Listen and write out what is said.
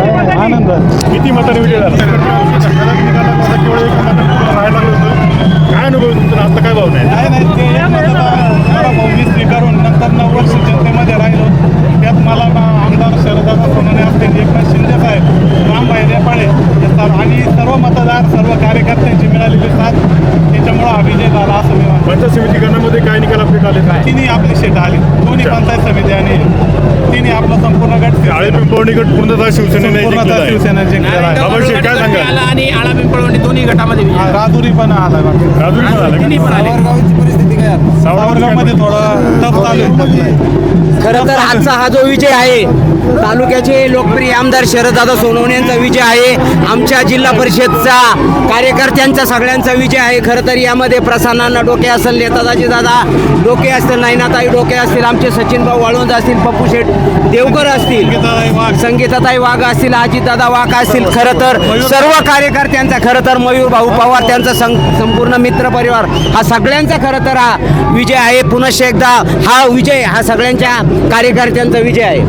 आनंद किती मताने विजय झाला? केवळ एक मताने राहायला होतं काय अनुभव तुमचा? आता काय भावना आहे नाही मी स्वीकारून नंतर नऊ वर्ष जनतेमध्ये राहिलो. त्यात मला आमदार शरदादा सोनवणे असतील एकनाथ शिंदे साहेब रामभाई सर्व- आणि सर्व मतदार सर्व कार्यकर्त्यांची मिळालेली साथ. त्याच्यामुळं हा विजय झाला असं मी पंचायत समिती गणामध्ये काय निकाल अपडेट आले? तिन्ही आपली शेट आली. दोन्ही पंचायत समिती आणि तिन्ही आपलं संपूर्ण गट आळे पिंपवणी गट पूर्णतः शिवसेनेने जिंकलेला पूर्णतः आहे. शिवसेना जिंकलेला आहे बाबा शेठ, काय सांगाल? आला आणि आळा पिंपळवंडी दोन्ही गटामध्ये विजय. हा, राजुरी पण आला बाकी राजूरी पण आलं तिन्ही? पण आले सावरगावमध्ये थोडं टफ चालू आहे खरं तर आजचा हा जो विजय आहे तालुक्याचे लोकप्रिय आमदार शरददादा सोनवणे यांचा विजय आहे आमच्या जिल्हा परिषदचा कार्यकर्त्यांचा सगळ्यांचा विजय आहे खरं तर यामध्ये प्रसन्नांना डोके असेल नेतादाजी दादा डोके असतील नैनाताई डोके असतील आमचे सचिन भाऊ वाळुंज असतील पप्पू शेठ देवकर असतील संगीताताई वाघ. असतील अजितदादा वाघ असतील खरं तर सर्व कार्यकर्त्यांचा खरं तर मयूर भाऊ पवार त्यांचा संपूर्ण मित्र परिवार हा सगळ्यांचा खरं तर हा विजय आहे. पुनश्च एकदा हा विजय हा सगळ्यांच्या कार्यकर्त्यांचा विजय आहे?